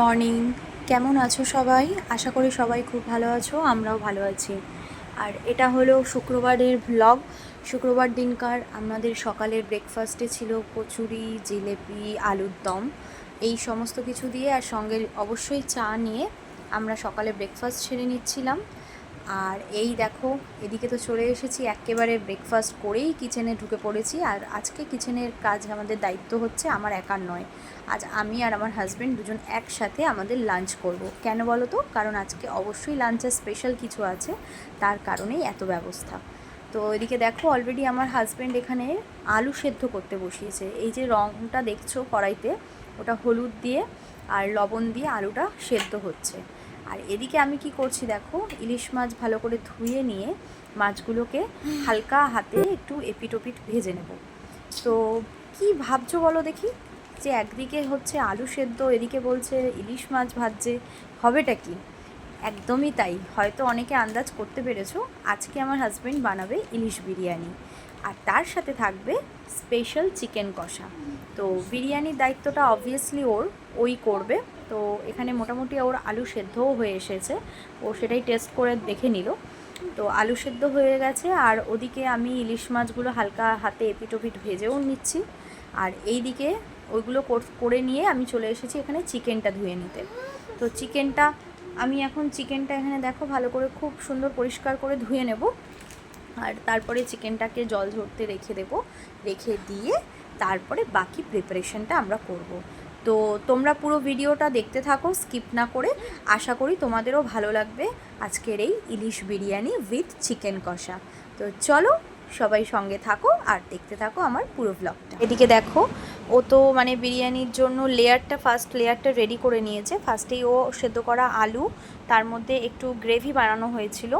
Morning. কেমন আছো সবাই? আশা করি সবাই খুব ভালো আছো, আমরাও ভালো আছি। আর এটা হলো শুক্রবারের ভ্লগ শুক্রবার দিনকার আমাদের সকালের ব্রেকফাস্টে ছিল কচুরি, জিলেপি, আলুর দম। এই সমস্ত কিছু দিয়ে আর সঙ্গে অবশ্যই চা নিয়ে আমরা সকালে ব্রেকফাস্ট সেরে নিচ্ছিলাম। আর এই দেখো, এদিকে তো চলে এসেছি, একেবারে ব্রেকফাস্ট করেই কিচেনে ঢুকে পড়েছি। আর আজকে কিচেনের কাজ আমাদের দায়িত্ব হচ্ছে আমার একার নয়। আজ আমি আর আমার হাজব্যান্ড দুজন একসাথে আমাদের লাঞ্চ করব। কেন বলো তো? কারণ আজকে অবশ্যই লাঞ্চের স্পেশাল কিছু আছে, তার কারণেই এত ব্যবস্থা। তো এদিকে দেখো অলরেডি আমার হাজব্যান্ড এখানে আলু সেদ্ধ করতে বসিয়েছে। এই যে রঙটা দেখছ কড়াইতে, ওটা হলুদ দিয়ে আর লবণ দিয়ে আলুটা সেদ্ধ হচ্ছে। আর এদিকে আমি কি করছি দেখো, ইলিশ মাছ ভালো করে ধুয়ে নিয়ে মাছগুলোকে হালকা হাতে একটু এপিটোপিট ভেজে নেব। তো কি ভাবছ বলো দেখি? যে একদিকে হচ্ছে আলু সেদ্ধ, এদিকে বলছে ইলিশ মাছ ভাজছে, হবেটা কি? একদমই তাই, হয়তো অনেকে আন্দাজ করতে পেরেছ, আজকে আমার হাজব্যান্ড বানাবে ইলিশ বিরিয়ানি। আর তার সাথে থাকবে স্পেশাল চিকেন কষা। তো বিরিয়ানির দায়িত্বটা অবভিয়াসলি ওর, ওই করবে। তো এখানে মোটামুটি ওর আলু সেদ্ধও হয়ে এসেছে। ও সেটাই টেস্ট করে দেখে নিল। তো আলু সেদ্ধ হয়ে গেছে আর ওদিকে আমি ইলিশ মাছগুলো হালকা হাতে এপিটোপিট ভেজেও নিচ্ছি। আর এই দিকে ওইগুলো কর- করে নিয়ে আমি চলে এসেছি এখানে চিকেনটা ধুয়ে নিতে। তো চিকেনটা, আমি এখন চিকেনটা এখানে দেখো ভালো করে খুব সুন্দর পরিষ্কার করে ধুয়ে নেব। আর তারপরে চিকেনটাকে জল ঝরতে রেখে দেবো। রেখে দিয়ে তারপরে বাকি প্রিপারেশনটা আমরা করব। তো তোমরা পুরো ভিডিওটা দেখতে থাকো স্কিপ না করে আশা করি তোমাদেরও ভালো লাগবে আজকের এই ইলিশ বিরিয়ানি উইথ চিকেন কষা। তো চলো সবাই সঙ্গে থাকো আর দেখতে থাকো আমার পুরো ব্লগটা এদিকে দেখো, ও তো মানে বিরিয়ানির জন্য লেয়ারটা ফার্স্ট লেয়ারটা রেডি করে নিয়েছে। ফার্স্টেই ও সেদ্ধ করা আলু, তার মধ্যে একটু গ্রেভি বানানো হয়েছিল।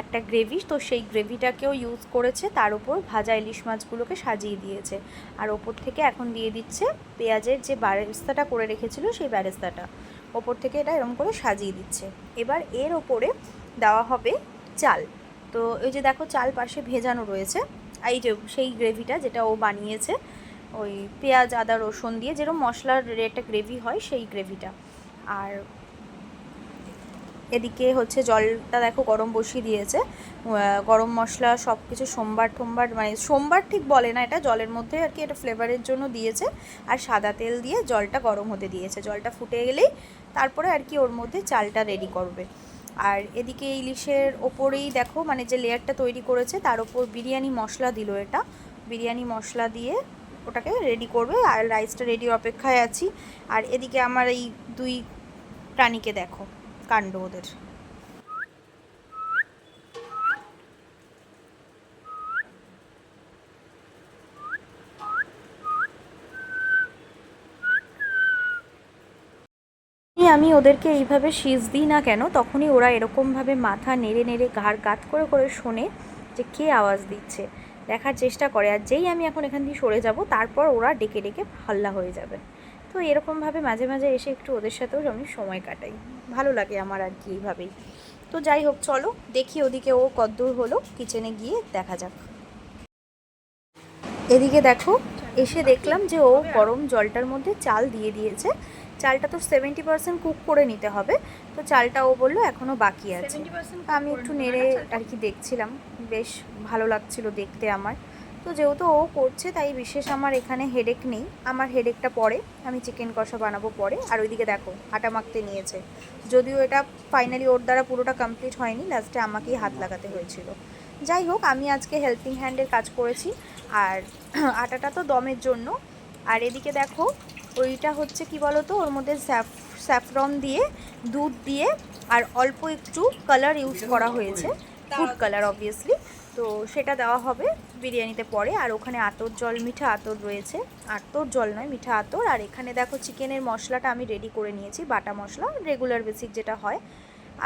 একটা গ্রেভি, তো সেই গ্রেভিটাকেও ইউজ করেছে, তার উপর ভাজা ইলিশ মাছগুলোকে সাজিয়ে দিয়েছে। আর ওপর থেকে এখন দিয়ে দিচ্ছে পেঁয়াজের যে ব্যারেস্তাটা করে রেখেছিল, সেই ব্যারেস্তাটা। ওপর থেকে এটা এরকম করে সাজিয়ে দিচ্ছে। এবার এর ওপরে দেওয়া হবে চাল। তো ওই যে দেখো, চাল পাশে ভেজানো রয়েছে। এই যে সেই গ্রেভিটা যেটা ও বানিয়েছে, ওই পেঁয়াজ, আদা, রসুন দিয়ে যেরকম মশলার একটা গ্রেভি হয়, সেই গ্রেভিটা। আর এদিকে হচ্ছে জলটা দেখো গরম বসিয়ে দিয়েছে। গরম মশলা সব কিছু সোমবার টোমবার মানে সোমবার ঠিক বলে না এটা, জলের মধ্যে আর কি এটা ফ্লেভারের জন্য দিয়েছে। আর সাদা তেল দিয়ে জলটা গরম হতে দিয়েছে। জলটা ফুটে গেলেই তারপরে আর কি ওর মধ্যে চালটা রেডি করবে। আর এদিকে ইলিশের ওপরেই দেখো মানে যে লেয়ারটা তৈরি করেছে, তার ওপর বিরিয়ানি মশলা দিল এটা। বিরিয়ানি মশলা দিয়ে ওটাকে রেডি করবে। আর রাইসটা রেডি অপেক্ষায় আছি। আর এদিকে আমার এই দুই প্রাণীকে দেখো। কাণ্ড ওদের। আমি ওদেরকে এইভাবে সিজ দিই না কেন, তখনই ওরা এরকমভাবে মাথা নেড়ে নেড়ে ঘাড় কাত করে করে শোনে যে কে আওয়াজ দিচ্ছে। দেখার চেষ্টা করে আর যেই আমি এখন এখান দিয়ে সরে যাব, তারপর ওরা ডেকে ডেকে হাল্লা হয়ে যাবে। তো এরকমভাবে মাঝে মাঝে এসে একটু ওদের সাথেও আমি সময় কাটাই। ভালো লাগে আমার আর কি এইভাবেই। তো যাই হোক চলো দেখি ওদিকে ও কদ্দূর হলো কিচেনে গিয়ে দেখা যাক। এদিকে দেখো এসে দেখলাম যে ও গরম জলটার মধ্যে চাল দিয়ে দিয়েছে। চালটা তো সেভেন্টি পার্সেন্ট কুক করে নিতে হবে। তো চালটা ও বলল এখনও বাকি আছে। আমি একটু নেড়ে আর কি দেখছিলাম। বেশ ভালো লাগছিল দেখতে আমার। তো যেহেতু ও করছে, তাই বিশেষ আমার এখানে হেডেক নেই। আমার হেডেকটা পরে, আমি চিকেন কষা বানাবো পরে। আর ওইদিকে দেখো, আটা মাখতে নিয়েছে। যদিও এটা ফাইনালি ওর দ্বারা পুরোটা কমপ্লিট হয়নি লাস্টে আমাকেই হাত লাগাতে হয়েছিল। যাই হোক, আমি আজকে হেল্পিং হ্যান্ডের কাজ করেছি। আর আটাটা তো দমের জন্য। আর এদিকে দেখো, ওইটা হচ্ছে কি বলতো, ওর মধ্যে স্যাফ, স্যাফরন দিয়ে, দুধ দিয়ে, আর অল্প একটু কালার ইউজ করা হয়েছে। ফুড কালার অবভিয়াসলি তো সেটা দেওয়া হবে। বিরিয়ানিতে পরে আর ওখানে আতর জল, মিঠা আতর রয়েছে। আতর জল নয়, মিঠা আতর। আর এখানে দেখো চিকেনের মশলাটা আমি রেডি করে নিয়েছি, বাটা মশলা রেগুলার বেসিক যেটা হয়।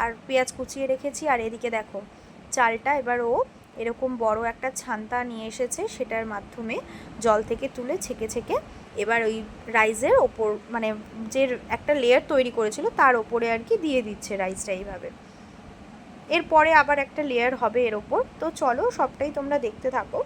আর পেঁয়াজ কুচিয়ে রেখেছি, আর এদিকে দেখো চালটা এবার ও এরকম বড় একটা ছান্তা নিয়ে এসেছে, সেটার মাধ্যমে জল থেকে তুলে ছেঁকে ছেঁকে এবার ওই রাইসের ওপর মানে যে একটা লেয়ার তৈরি করেছিল, তার ওপরে আর কি দিয়ে দিচ্ছে রাইসটা এইভাবে। এরপরে আবার একটা লেয়ার হবে এর ওপর। তো চলো সবটাই তোমরা দেখতে থাকো।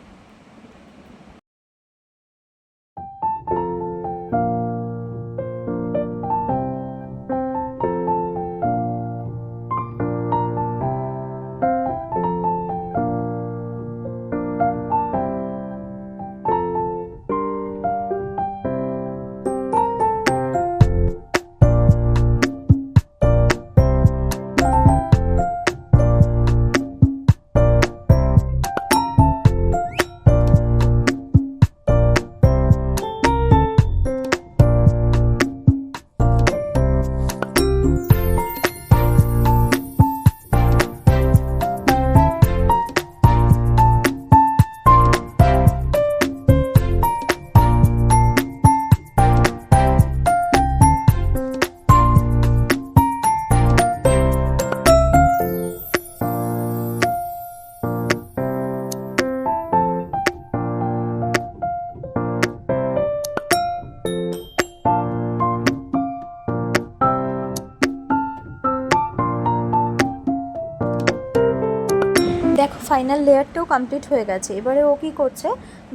ফাইনাল লেয়ারটাও কমপ্লিট হয়ে গেছে। এবারে ও কী করছে?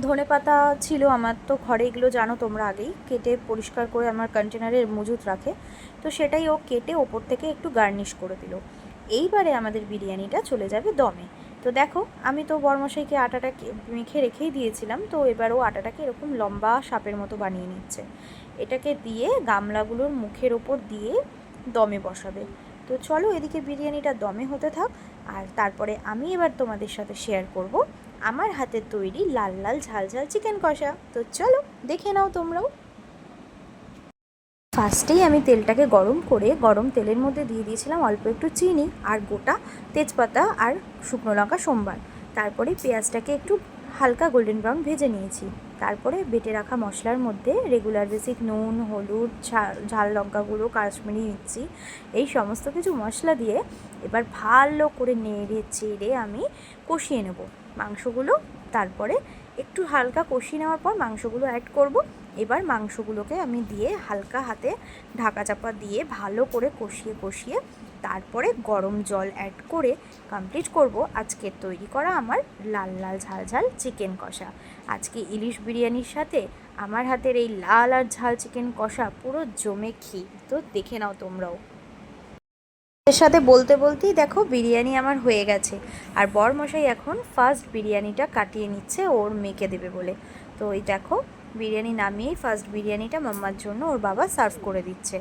ধনে পাতা ছিল আমার তো ঘরে, এগুলো জানো তোমরা আগেই। কেটে পরিষ্কার করে আমার কন্টেনারে মজুত রাখে। তো সেটাই ও কেটে ওপর থেকে একটু গার্নিশ করে দিল। এইবারে আমাদের বিরিয়ানিটা চলে যাবে দমে। তো দেখো, আমি তো বরমশাইকে আটাটা মেখে রেখেই দিয়েছিলাম। তো এবার ও আটাটাকে এরকম লম্বা সাপের মতো বানিয়ে নিচ্ছে। এটাকে দিয়ে গামলাগুলোর মুখের ওপর দিয়ে দমে বসাবে। তো চলো এদিকে বিরিয়ানিটা দমে হতে থাক, আর তারপরে আমি এবার তোমাদের সাথে শেয়ার করব আমার হাতের তৈরি লাল লাল ঝাল ঝাল চিকেন কষা। তো চলো দেখে নাও তোমরাও। ফার্স্টেই আমি তেলটাকে গরম করে গরম তেলের মধ্যে দিয়ে দিয়েছিলাম অল্প একটু চিনি আর গোটা তেজপাতা আর শুকনো লঙ্কা সোমবার। তারপরে পেঁয়াজটাকে একটু হালকা গোল্ডেন ব্রাউন ভেজে নিয়েছি। তারপরে বেটে রাখা মশলার মধ্যে রেগুলার বেসিক নুন, হলুদ, ঝাল লঙ্কা গুঁড়ো, কাশ্মীরি মির্চি এই সমস্ত কিছু মশলা দিয়ে এবার ভালো করে নেড়ে চেড়ে আমি কষিয়ে নেব মাংসগুলো। তারপরে একটু হালকা কষিয়ে নেওয়ার পর মাংসগুলো অ্যাড করব। এবার মাংসগুলোকে আমি দিয়ে হালকা হাতে ঢাকা চাপা দিয়ে ভালো করে কষিয়ে কষিয়ে তারপরে গরম জল অ্যাড করে কমপ্লিট করব। আজকের তৈরি করা আমার লাল লাল ঝাল ঝাল চিকেন কষা। আজকে ইলিশ বিরিয়ানির সাথে আমার হাতের এই লাল আর ঝাল চিকেন কষা পুরো জমে খেয়ে তো দেখে নাও তোমরাও। এর সাথে বলতে বলতেই দেখো বিরিয়ানি আমার হয়ে গেছে। আর বর মশাই এখন ফার্স্ট বিরিয়ানিটা কাটিয়ে নিচ্ছে, ওর মেয়েকে দেবে বলে। তো এই দেখো, বিরিয়ানি নামিয়েই ফার্স্ট বিরিয়ানিটা মাম্মার জন্য ওর বাবা সার্ভ করে দিচ্ছে।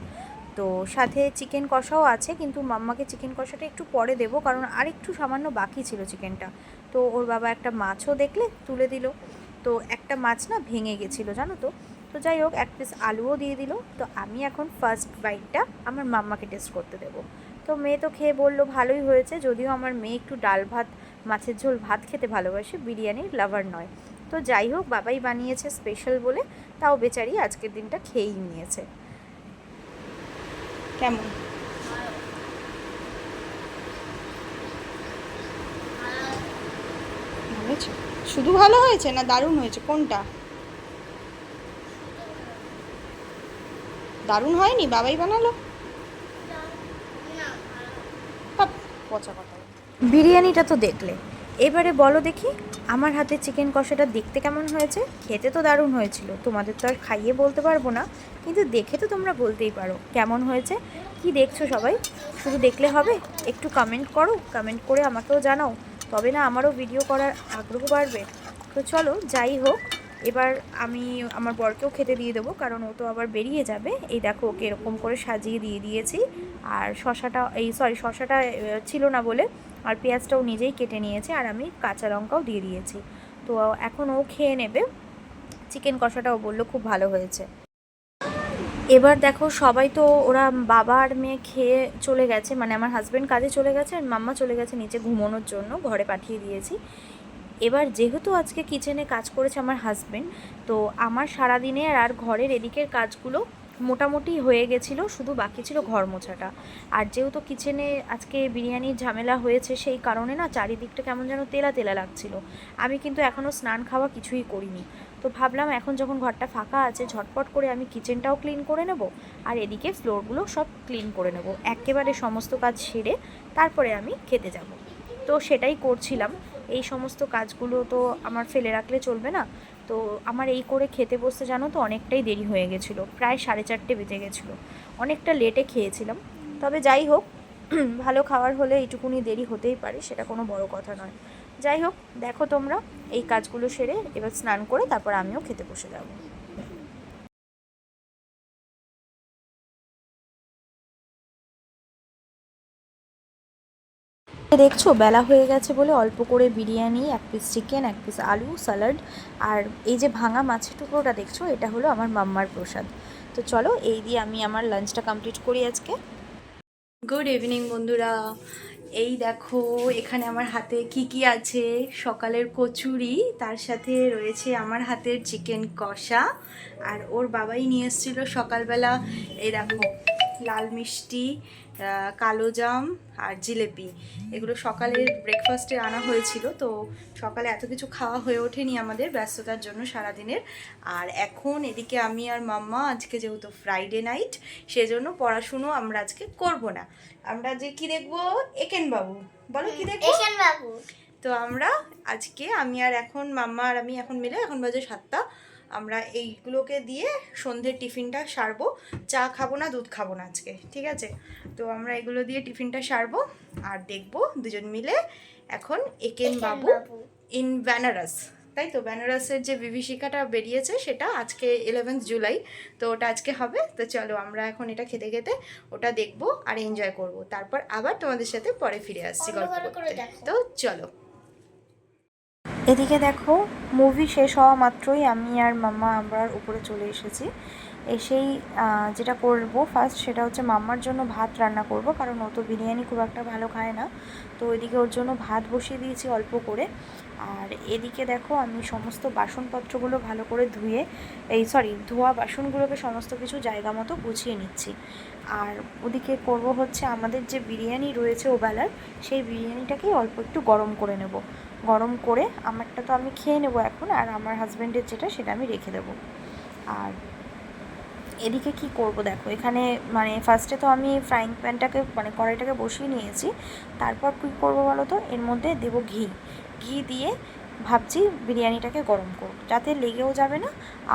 তো সাথে চিকেন কষাও আছে, কিন্তু মাম্মাকে চিকেন কষাটা একটু পরে দেবো, কারণ আর একটু সামান্য বাকি ছিল চিকেনটা তো ওর বাবা একটা মাছও দেখলে তুলে দিল। তো একটা মাছ না ভেঙে গেছিল, জানো তো? তো যাই হোক, এক পিস আলুও দিয়ে দিল। তো আমি এখন ফার্স্ট বাইটটা আমার মাম্মাকে টেস্ট করতে দেবো। তো মেয়ে তো খেয়ে বলল, ভালোই হয়েছে। যদিও আমার মেয়ে একটু ডাল ভাত, মাছের ঝোল ভাত খেতে ভালোবাসে, বিরিয়ানির লাভার নয়। তো যাই হোক, বাবাই বানিয়েছে স্পেশাল বলে, তাও বেচারি আজকের দিনটা খেয়েই নিয়েছে। কেমন? শুধু ভালো হয়েছে না দারুণ হয়েছে? কোনটা? দারুণ হয়নি? বাবাই বানালো? পচা কথা বিরিয়ানিটা তো দেখলে। এবারে বলো দেখি, আমার হাতে চিকেন কষাটা দেখতে কেমন হয়েছে? খেতে তো দারুণ হয়েছিল, তোমাদের তো আর খাইয়ে বলতে পারব না, কিন্তু দেখে তো তোমরা বলতেই পারো, কেমন হয়েছে? কি দেখছ সবাই? শুধু দেখলে হবে? একটু কমেন্ট করো কমেন্ট করে আমাকেও জানাও, তবে না আমারও ভিডিও করার আগ্রহ বাড়বে। তো চলো, যাই হোক, এবার আমি আমার বরকেও খেতে দিয়ে দেবো, কারণ ও তো আবার বেরিয়ে যাবে। এই দেখো, ওকে এরকম করে সাজিয়ে দিয়ে দিয়েছি, আর শশাটা, এই সরি শশাটা ছিল না বলে আর পেঁয়াজটাও নিজেই কেটে নিয়েছে আর আমি কাঁচা লঙ্কাও দিয়ে দিয়েছি। তো এখন ও খেয়ে নেবে। চিকেন কষাটাও বলল খুব ভালো হয়েছে। এবার দেখো সবাই তো ওরা বাবা আর মেয়ে খেয়ে চলে গেছে। মানে আমার হাজব্যান্ড কাজে চলে গেছে আর মাম্মা চলে গেছে নিচে ঘুমানোর জন্য, ঘরে পাঠিয়ে দিয়েছি। এবার যেহেতু আজকে কিচেনে কাজ করেছে আমার হাজব্যান্ড তো আমার সারাদিনের আর ঘরের এদিকের কাজগুলো মোটামুটি হয়ে গেছিল, শুধু বাকি ছিল ঘর মোছাটা। আর যেহেতু কিচেনে আজকে বিরিয়ানির ঝামেলা হয়েছে, সেই কারণে না চারিদিকটা কেমন যেন তেলা তেলা লাগছিল। আমি কিন্তু এখনও স্নান খাওয়া কিছুই করিনি। তো ভাবলাম এখন যখন ঘরটা ফাঁকা আছে, ঝটপট করে আমি কিচেনটাও ক্লিন করে নেব, আর এদিকে ফ্লোরগুলো সব ক্লিন করে নেব। একেবারে সমস্ত কাজ সেরে তারপরে আমি খেতে যাব। তো সেটাই করছিলাম। এই সমস্ত কাজগুলো তো আমার ফেলে রাখলে চলবে না। তো আমার এই করে খেতে বসতে জানো তো অনেকটাই দেরি হয়ে গেছিল, প্রায় সাড়ে চারটে বেজে গেছিল। অনেকটা লেটে খেয়েছিলাম। তবে যাই হোক, ভালো খাবার হলে এইটুকুনি দেরি হতেই পারে, সেটা কোনো বড় কথা নয়। যাই হোক, দেখো তোমরা, এই কাজগুলো সেরে এবার স্নান করে তারপর আমিও খেতে বসে যাব। দেখছ? বেলা হয়ে গেছে বলে অল্প করে বিরিয়ানি, এক পিস চিকেন এক পিস আলু স্যালাড আর এই যে ভাঙা মাছের টুকরোটা দেখছ? এটা হলো আমার মাম্মার প্রসাদ। তো চলো, এই দিয়ে আমি আমার লাঞ্চটা কমপ্লিট করি আজকে। গুড ইভিনিং বন্ধুরা। এই দেখো, এখানে আমার হাতে কি কি আছে? সকালের কচুরি, তার সাথে রয়েছে আমার হাতের চিকেন কষা আর ওর বাবাই নিয়ে এসেছিল সকালবেলা, এই দেখো, লাল মিষ্টি কালো জাম আর জিলেপি। এগুলো সকালের ব্রেকফাস্টে আনা হয়েছিল তো সকালে এত কিছু খাওয়া হয়ে ওঠেনি আমাদের ব্যস্ততার জন্য সারাদিনের। আর এখন এদিকে আমি আর মাম্মা আজকে যেহেতু ফ্রাইডে নাইট সেজন্য পড়াশুনো আমরা আজকে করব না। আমরা যে কি দেখব? একেন বাবু বলো কি দেখব? বাবু তো আমরা আজকে আমি আর এখন মাম্মা আর আমি এখন মিলে এখন বাজে সাতটা। আমরা এইগুলোকে দিয়ে সন্ধ্যের টিফিনটা সারবো। চা খাব না দুধ খাব না আজকে ঠিক আছে? তো আমরা এগুলো দিয়ে টিফিনটা সারবো আর দেখব দুজন মিলে এখন একেন বাবু ইন বেনারস তাই তো? বেনারসের যে বিভীষিকাটা বেরিয়েছে সেটা আজকে ইলেভেন্থ জুলাই তো ওটা আজকে হবে। তো চলো আমরা এখন এটা খেতে খেতে ওটা দেখব আর এনজয় করব। তারপর আবার তোমাদের সাথে পরে ফিরে আসছি গল্প করতে। তো চলো। এদিকে দেখো মুভি শেষ হওয়া মাত্রই আমি আর মাম্মা আমরা উপরে চলে এসেছি। এসেই যেটা করব ফার্স্ট সেটা হচ্ছে মাম্মার জন্য ভাত রান্না করব, কারণ ও তো বিরিয়ানি খুব একটা ভালো খায় না। তো এদিকে ওর জন্য ভাত বসিয়ে দিয়েছি অল্প করে। আর এদিকে দেখো, আমি সমস্ত বাসনপত্রগুলো ভালো করে ধুয়ে, এই সরি ধোয়া বাসনগুলোকে সমস্ত কিছু জায়গা মতো গুছিয়ে নিচ্ছি। আর ওদিকে করব হচ্ছে আমাদের যে বিরিয়ানি রয়েছে ওবেলার, সেই বিরিয়ানিটাকেই অল্প একটু গরম করে নেব। গরম করে আমারটা তো আমি খেয়ে নেব এখন, আর আমার হাজব্যান্ডের যেটা সেটা আমি রেখে দেবো। আর এদিকে কি করব দেখো, এখানে মানে ফার্স্টে তো আমি ফ্রাইং প্যানটাকে মানে কড়াইটাকে বসিয়ে নিয়েছি, তারপর কী করব বলো তো? এর মধ্যে দেবো ঘি। ঘি দিয়ে ভাবছি বিরিয়ানিটাকে গরম করব, যাতে লেগেও যাবে না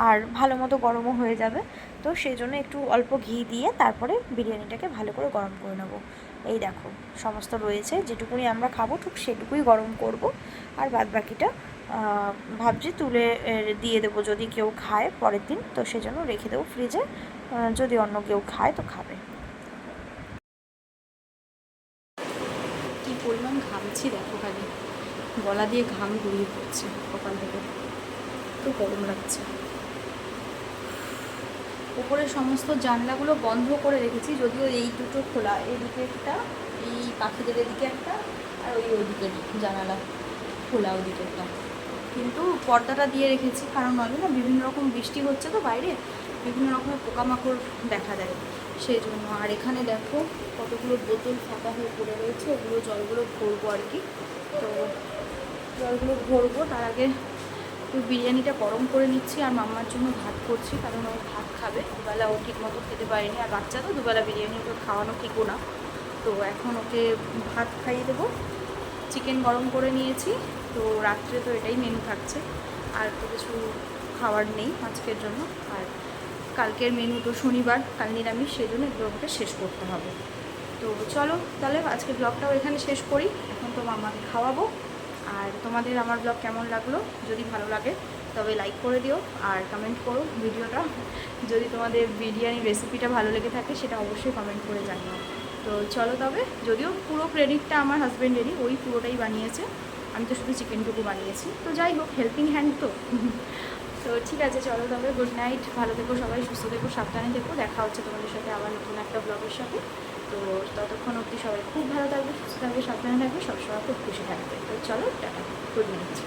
আর ভালো মতো গরমও হয়ে যাবে। তো সেই জন্য একটু অল্প ঘি দিয়ে তারপরে বিরিয়ানিটাকে ভালো করে গরম করে নেব। এই দেখো, সমস্ত রয়েছে, যেটুকুনি আমরা খাব ঠিক সেটুকুই গরম করব। আর বাদ বাকিটা ভাবছি তুলে দিয়ে দেবো যদি কেউ খায় পরের দিন, তো সেজন্য রেখে দেবো ফ্রিজে যদি অন্য কেউ খায় তো খাবে। কি পরিমাণ ঘামছি দেখো খালি। গলা দিয়ে ঘাম গড়িয়ে পড়ছে সকাল থেকে। তো গরম লাগছে। উপরে সমস্ত জানলাগুলো বন্ধ করে রেখেছি, যদিও এই দুটো খোলা। এদিকে একটা, এই পাখিদের এদিকে একটা, আর ওই ওইদিকের জানালা খোলা ওদিকে একটা। কিন্তু পর্দাটা দিয়ে রেখেছি, কারণ নইলে না বিভিন্ন রকম বৃষ্টি হচ্ছে তো বাইরে, বিভিন্ন রকমের পোকামাকড় দেখা দেয়। সেই জন্য আর এখানে দেখো, কতগুলো বোতল ফাঁকা হয়ে পড়ে রয়েছে, ওগুলো জলগুলো ভরবো আর কি। তো জলগুলো ভরবো, তার আগে একটু বিরিয়ানিটা গরম করে নিচ্ছি আর মাম্মার জন্য ভাত করছি, কারণ ও ভাত খাবে। দুবেলা ও ঠিক মতো খেতে পারেনি, আর বাচ্চা তো, দুবেলা বিরিয়ানি ওকে খাওয়ানো ঠিকও না। তো এখন ওকে ভাত খাইয়ে দেবো। চিকেন গরম করে নিয়েছি, তো রাত্রে তো এটাই মেনু থাকছে। আর তো কিছু খাওয়ার নেই আজকের জন্য। আর কালকের মেনু তো শনিবার, কাল নিরামিষ, সেই জন্য এগুলো আমাকে শেষ করতে হবে। তো চলো, তাহলে আজকে ব্লগটাও এখানে শেষ করি। এখন তো মামাকে খাওয়াবো। আর তোমাদের আমার ব্লগ কেমন লাগল? যদি ভালো লাগে, তবে লাইক করে দিও আর কমেন্ট করো ভিডিওটা। যদি তোমাদের বিরিয়ানির রেসিপিটা ভালো লেগে থাকে, সেটা অবশ্যই কমেন্ট করে জানিও। তো চলো তবে, যদিও পুরো ক্রেডিটটা আমার হাজব্যান্ডেরই ওই পুরোটাই বানিয়েছে। আমি তো শুধু চিকেনটুকু বানিয়েছি। তো যাই হোক হেল্পিং হ্যান্ড তো। তো ঠিক আছে, চলো তবে গুড নাইট ভালো থেকো সবাই, সুস্থ থেকো, সাবধানে থেকো। দেখা হচ্ছে তোমাদের সাথে আবার নতুন একটা ব্লগের সাথে। তো ততক্ষণ অবধি সবাই খুব ভালো থাকবে, সুস্থ থাকবে, সাবধানে থাকবে, সবসময় খুব খুশি থাকবে। তো চলো, টাটা গুড নাইট